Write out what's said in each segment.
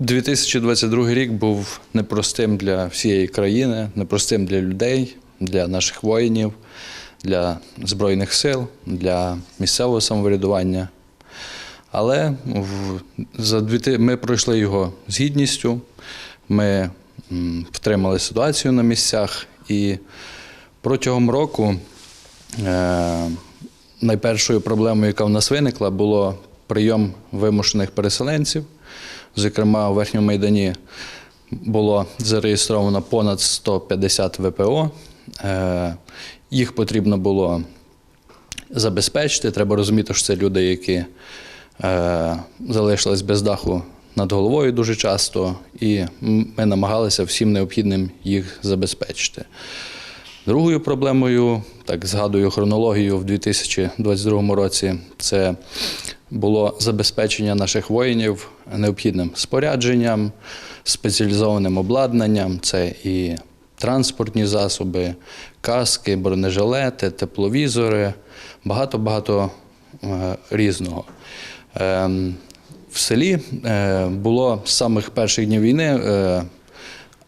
2022 рік був непростим для всієї країни, непростим для людей, для наших воїнів, для Збройних сил, для місцевого самоврядування. Але за ми пройшли його з гідністю, ми втримали ситуацію на місцях і протягом року е, найпершою проблемою, яка в нас виникла, було прийом вимушених переселенців. Зокрема, у Верхньому Майдані було зареєстровано понад 150 ВПО. Е, Їх потрібно було забезпечити. Треба розуміти, що це люди, які е, залишились без даху над головою дуже часто, і ми намагалися всім необхідним їх забезпечити. Другою проблемою, так згадую хронологію в 2022 році, це було забезпечення наших воїнів необхідним спорядженням, спеціалізованим обладнанням. Це і транспортні засоби, каски, бронежилети, тепловізори, багато-багато е, різного. Ем, В селі е, було з самих перших днів війни е,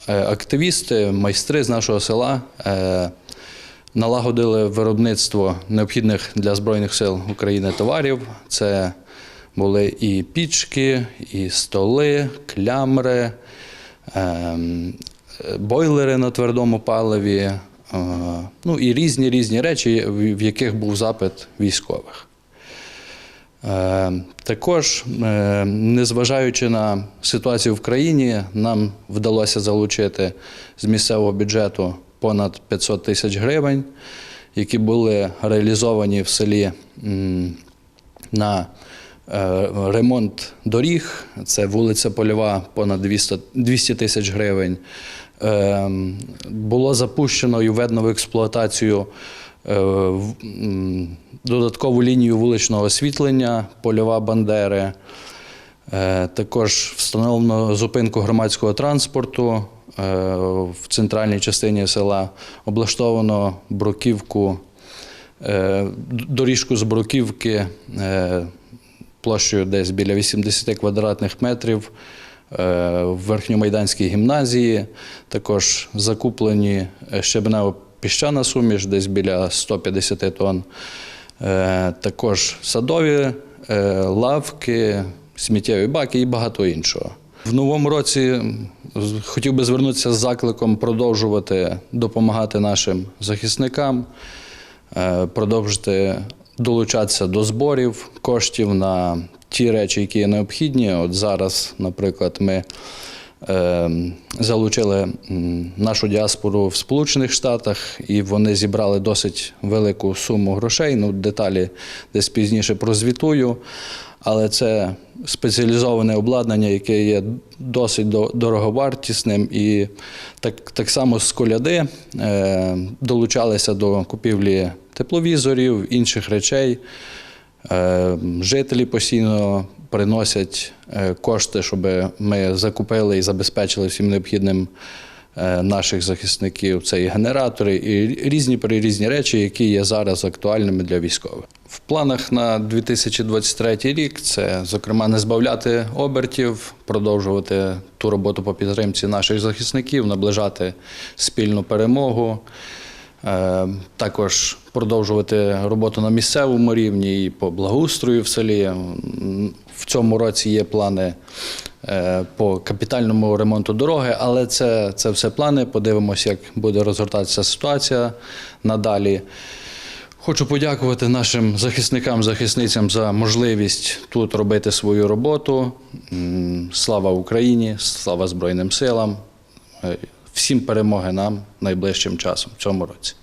активісти, майстри з нашого села е, налагодили виробництво необхідних для Збройних сил України товарів. Це були і пічки, і столи, клямри, ем, е, бойлери на твердому паливі, е, ну і різні різні речі, в яких був запит військових. Е, Також, е, незважаючи на ситуацію в країні, нам вдалося залучити з місцевого бюджету понад 500 тисяч гривень, які були реалізовані в селі на е, ремонт доріг. Це вулиця Польова, понад 200 200 тисяч гривень. Е, Було запущено і введено в експлуатацію додаткову лінію вуличного освітлення, польова Бандери. Е, Також встановлено зупинку громадського транспорту е, в центральній частині села. Облаштовано бруківку, е, доріжку з бруківки е, площею десь біля 80 квадратних метрів е, в Верхньомайданській гімназії. Також закуплені е, щебнево-піщана суміш десь біля 150 тонн. Е, Також садові е, лавки, сміттєві баки і багато іншого. В новому році хотів би звернутися з закликом продовжувати допомагати нашим захисникам, е, продовжити долучатися до зборів коштів на ті речі, які є необхідні. От зараз, наприклад, ми залучили нашу діаспору в Сполучених Штатах, і вони зібрали досить велику суму грошей. Ну, деталі десь пізніше прозвітую. Але це спеціалізоване обладнання, яке є досить дороговартісним. І так, так само з коляди е, долучалися до купівлі тепловізорів, інших речей. Е, Жителі постійно приносять е, кошти, щоб ми закупили і забезпечили всім необхідним е, наших захисників. Це і генератори, і різні різні речі, які є зараз актуальними для військових. В планах на 2023 рік це, зокрема, не збавляти обертів, продовжувати ту роботу по підтримці наших захисників, наближати спільну перемогу. Е, Також продовжувати роботу на місцевому рівні і по благоустрою в селі. В цьому році є плани е, по капітальному ремонту дороги, але це, це все плани. Подивимося, як буде розгортатися ситуація надалі. Хочу подякувати нашим захисникам, захисницям за можливість тут робити свою роботу. Слава Україні, слава Збройним силам. Всім перемоги нам найближчим часом в цьому році.